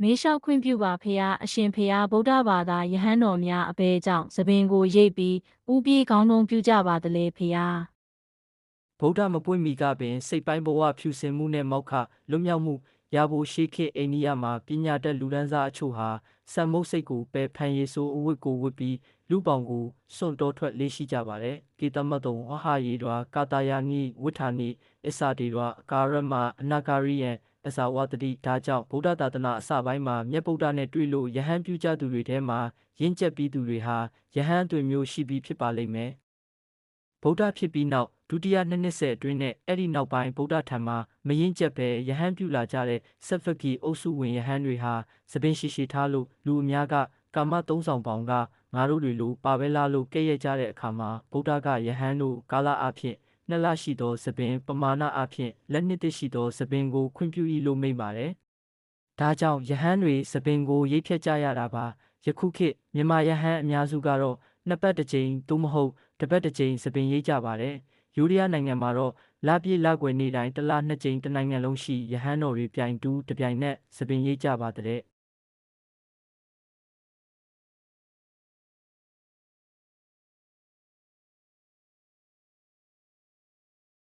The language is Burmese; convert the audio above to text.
မေးလျှောက်ခွင့်ပြုပါဖေဟာအရှင်ဖေဟာဗုဒ္ဓဘာသာယဟန်တော်များအဘဲကြောင့်သပင်ကိုရိပ်ပြီးဥပြေးကောင်းတုံးပြုကြပါတလေဖေဟာဗုဒ္ဓမပွင့်မီကပင် စိတ်ပိုင်းဘဝဖြူစင်မှုနဲ့မောက္ခလွတ်မြောက်မှု ရဖို့ရှိခေတ်အိန္ဒိယမှာပညာတတ်လူဒန်းစားအချို့ဟာစံမုတ်စိတ်ကိုပယ်ဖန်ရည်ဆိုးအဝတ်ကိုဝတ်ပြီးလူပောင်ကိုစွန့်တော်ထွက်လေးရှိကြပါတယ်ကေတမတ်တုံဝဟယေတော်ကာတာယာနိဝိထာနိအစ္ဆဒေတော်ကာရမအနာကာရိယံအစာဝတတိဒါကြောင့်ဗုဒ္ဓသာသနာအစပိုင်းမှာမြတ်ဗုဒ္ဓနဲ့တွေ့လို့ယဟန်ပြုကြသူတွေထဲမှာရင့်ကျက်ပြီးသူတွေဟာယဟန်အသွင်မျိုးရှိပြီးဖြစ်ပါလိမ့်မယ် ဗုဒ္ဓဖြစ်ပြီးနောက်ဒုတိယနှစ်နှစ်ဆက်အတွင်းနဲ့အဲ့ဒီနောက်ပိုင်းဗုဒ္ဓထံမှာမရင်ကျက်ပဲယဟန်ပြုလာကြတဲ့ဆက်ဖက်ကီအုပ်စုဝင်ယဟန်တွေဟာသပင်ရှိရှိထားလို့လူအများကကာမသုံးဆောင်ပေါင်းကငါတို့တွေလိုပါပဲလားလို့ကဲ့ရဲ့ကြတဲ့အခါမှာဗုဒ္ဓကယဟန်တို့ကာလအဖြစ်နှစ်လရှိသောသပင်ပမာဏအဖြစ်လက်နှစ်တစ်ရှိသောသပင်ကိုခွင့်ပြု၏လို့မိန့်ပါတယ်။ဒါကြောင့်ယဟန်တွေသပင်ကိုရိတ်ဖြတ်ကြရတာပါယခုခေတ်မြန်မာယဟန်အများစုကတော့ နှစ်ပတ်တစ်ကြိမ်သို့မဟုတ်တစ်ပတ်တစ်ကြိမ်သပင်ရိတ်ကြပါတယ်။ယူရီးယားနိုင်ငံမှာတော့လပြည့်လကွယ်နေ့တိုင်းတစ်လနှစ်ကြိမ်တစ်နိုင်ငံလုံးရှိယဟန်တော်တွေပြိုင်တူးတစ်ပြိုင်နက်သပင်ရိတ်ကြပါတဲ့